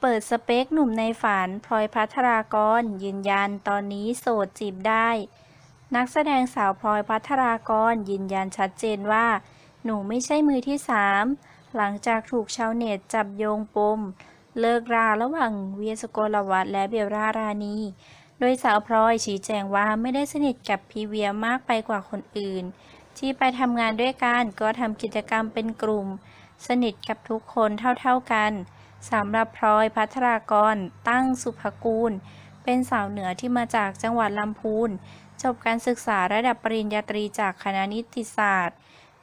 เปิดสเปคหนุ่มในฝันพลอยพัทรากร ยืนยันตอนนี้โสดจีบได้ นักแสดงสาวพลอยพัทรากร ยืนยันชัดเจนว่า หนูไม่ใช่มือที่สามหลังจากถูกชาวเน็ตจับโยงปม เลิกราระหว่างเวียสโกลวัฒน์และเบลล่ารานี โดยสาวพลอยชี้แจงว่าไม่ได้สนิทกับพีเวียมากไปกว่าคนอื่น ที่ไปทำงานด้วยกันก็ทำกิจกรรมเป็นกลุ่ม สนิทกับทุกคนเท่าๆกัน สำหรับพลอยพัทรากร ตั้งสุภกูล เป็นสาวเหนือที่มาจากจังหวัดลำพูน จบการศึกษาระดับปริญญาตรีจากคณะนิติศาสตร์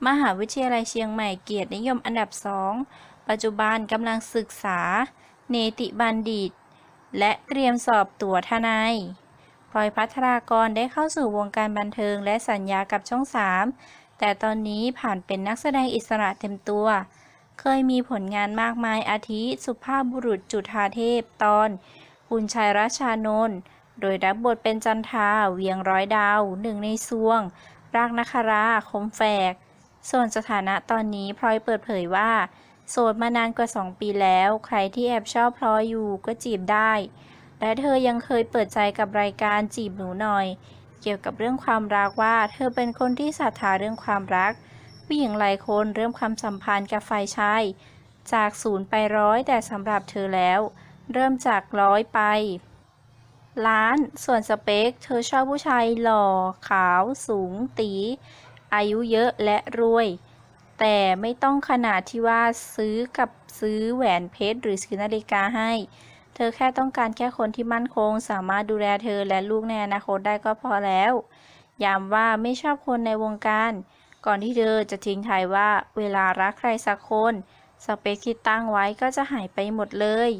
มหาวิทยาลัยเชียงใหม่เกียรตินิยมอันดับสอง ปัจจุบันกำลังศึกษา เนติบัณฑิต และเตรียมสอบตั๋วทนายพลอยพัทรากรได้เข้าสู่วงการบันเทิงและสัญญากับช่อง 3 แต่ตอนนี้ผ่านเป็นนักแสดงอิสระเต็มตัว เคยมีผลงานมากมายอาทิสุภาพบุรุษจุฑาเทพตอน คุณชายราชานนท์โดยรับบทเป็นจันทาเวียงร้อยดาวหนึ่งในซวง รากนคราคมแฝก ส่วนสถานะตอนนี้พลอยเปิดเผยว่า โสดมานานกว่า 2 ปีแล้ว ใครที่แอบชอบพลอยอยู่ก็จีบได้ และเธอยังเคยเปิดใจกับรายการจีบหนูหน่อย เกี่ยวกับเรื่องความรักว่า เธอเป็นคนที่ศรัทธาเรื่องความรัก ผู้หญิงหลายคนเริ่มความสัมพันธ์กับฝ่ายชาย จากศูนย์ไปร้อยแต่สำหรับเธอแล้ว เริ่มจากร้อยไป ล้านส่วนสเปค เธอชอบผู้ชายหล่อ ขาว สูง ตี อายุเยอะและรวย แต่ไม่ต้องขนาดที่ว่าซื้อกับซื้อแหวนเพชรหรือซื้อนาฬิกาให้ เธอแค่ต้องการแค่คนที่มั่นคง สามารถดูแลเธอและลูกในอนาคตได้ก็พอแล้วย้ำว่าไม่ชอบคนในวงการ ก่อนที่เธอจะทิ้งท้ายว่าเวลารักใครสักคน สเปคที่ตั้งไว้ก็จะหายไปหมดเลย